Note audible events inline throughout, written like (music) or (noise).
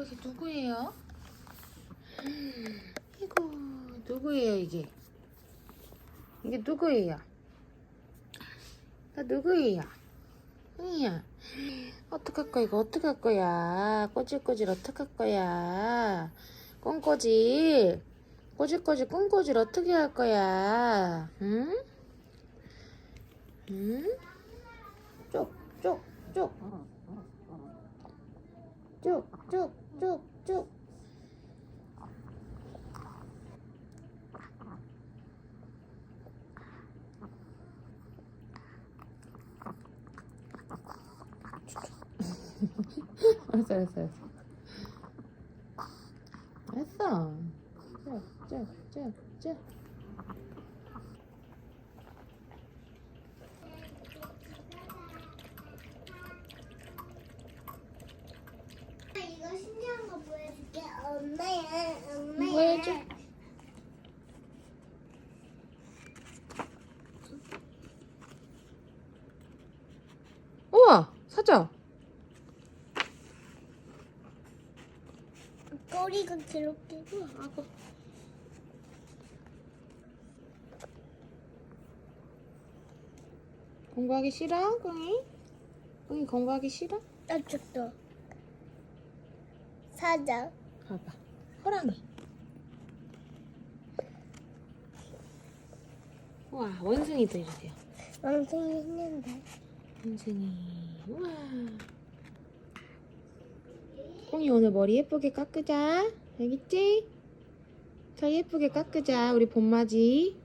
어, 이게 누구예요? 이거 누구예요 이게? 이게 누구예요? 나 누구예요? 이야 어떡할 거야 이거 어떡할 거야 꼬질꼬질 어떡할 거야 꽁꼬질 꼬질꼬질 꽁꼬질 어떻게 할 거야 응? 응? 쪽쪽쪽 쭉쭉 쭉쭉. (laughs) 알았어 알았어 알았어. 알았어. 쭉쭉쭉쭉 이거 신기한 거 보여줄게. 엄마야, 엄마야. 보여줘. 우와 사자 꼬리가 그렇게. 아고 공부하기 싫어 꽁이? 꽁이 공부하기 싫어? 저쪽도. 사자. 봐봐 호랑이 와 원숭이도 이러세요 왕생이 했는데. 원숭이 우와 꽁이 오늘 머리 예쁘게 깎으자 알겠지? 더 예쁘게 깎으자 우리 봄맞이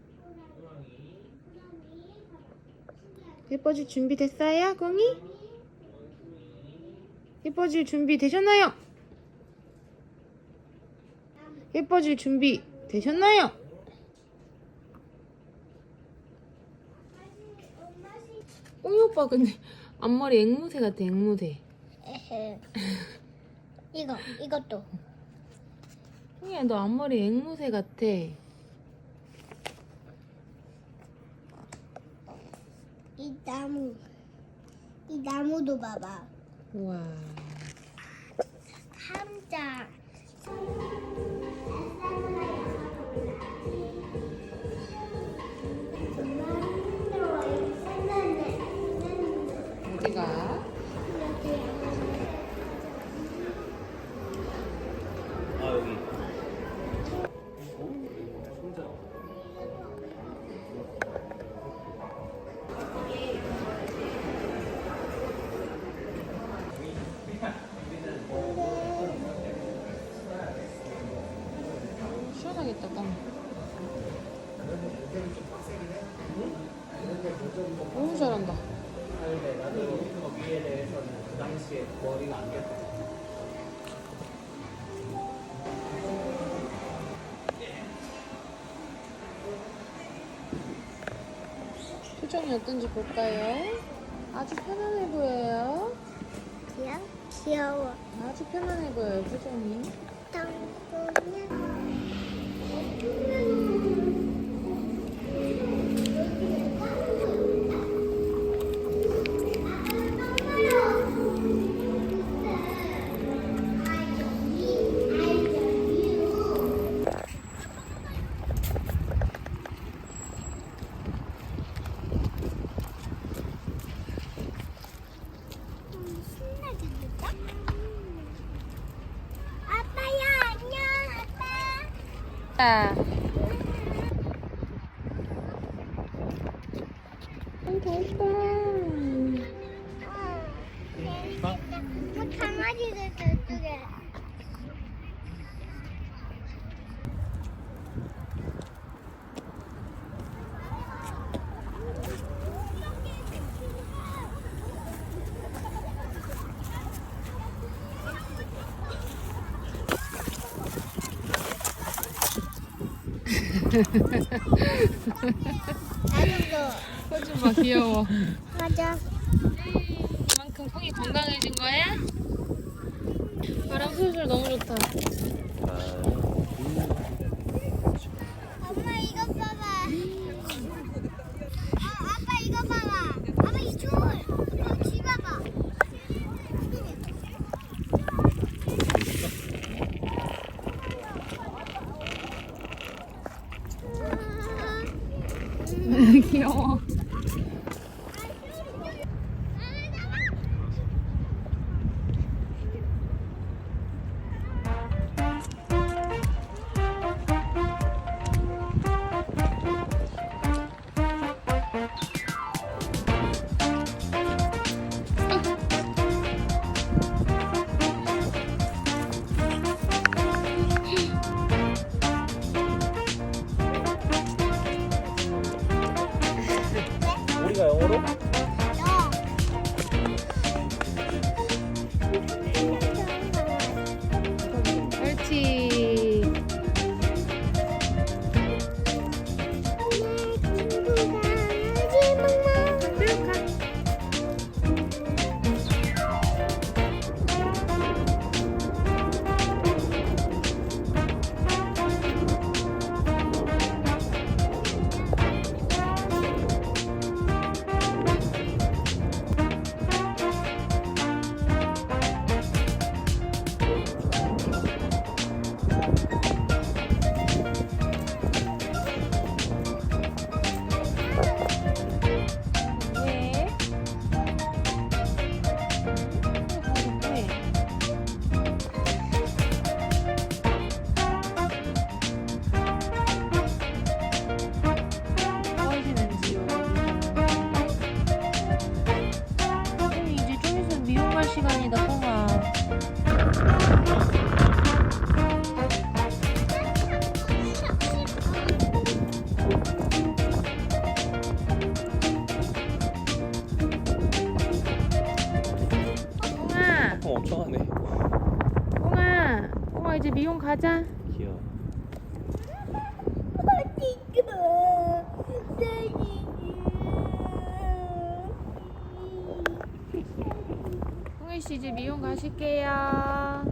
예뻐질 준비 됐어요 꽁이? 예뻐질 준비 되셨나요? 예뻐질 준비 되셨나요? 꽁이 오빠 근데 앞머리 앵무새 같아 앵무새 에헤. (laughs) 이거, 이것도. 꽁이야 너 앞머리 앵무새 같아 이 나무. 이 나무도 봐봐. 우와 너무 잘한다 위에 대해서는 그 당시에 머리가 안 겼다 표정이 어떤지 볼까요? 아주 편안해 보여요 귀여워? 귀여워. 아주 편안해 보여요 표정이 땅콩이 아빠. 아. 다 했다. 뭐 강아지들 저쪽에. 나도 호주 봐 귀여워. 맞아. 그만큼 콩이 건강해진 거야? 바람 술술 너무 좋다. 有. 미용 가자 귀여워. 꽁이 씨 이제 미용 가실게요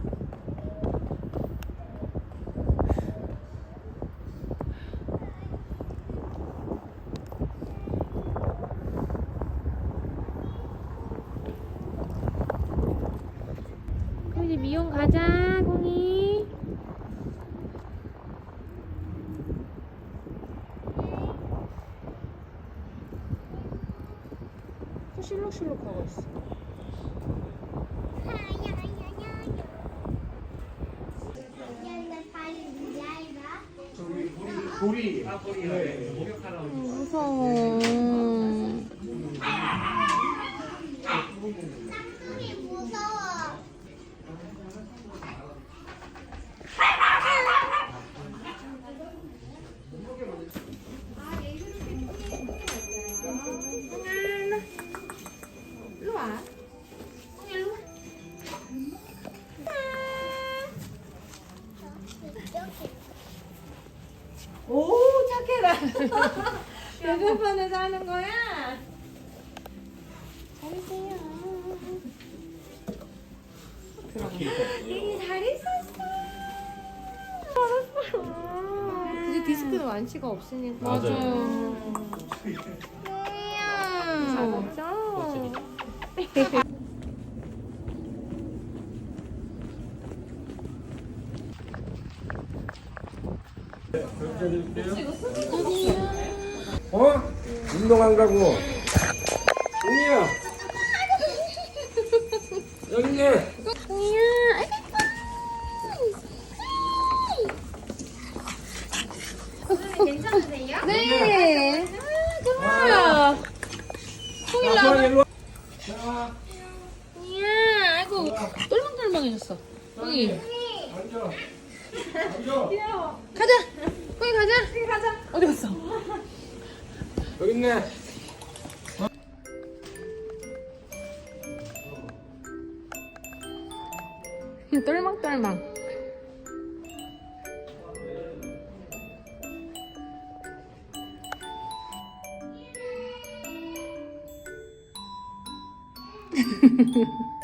그럼 이제 미용 가자 꽁이 또 실룩실룩 하고 있어 돌이 아 돌이 목욕하라고. 무서워 무서워. 착해라 배변판에서 하는 거야? 잘했어요. 이 잘했었어. 이제 디스크도 완치가 없으니까. 맞아요. 잘했죠 어? 운동한다고. 웅이야. 여기 있네. 네. 아, 좋아요. 자, 일로 와. 자, 이야, 아이고, 똘망똘망해졌어. 꽁이. 앉아. 앉아. 가자. 꽁이 가자. 어디 갔어? 여기 있네. 똘망똘망. (laughs)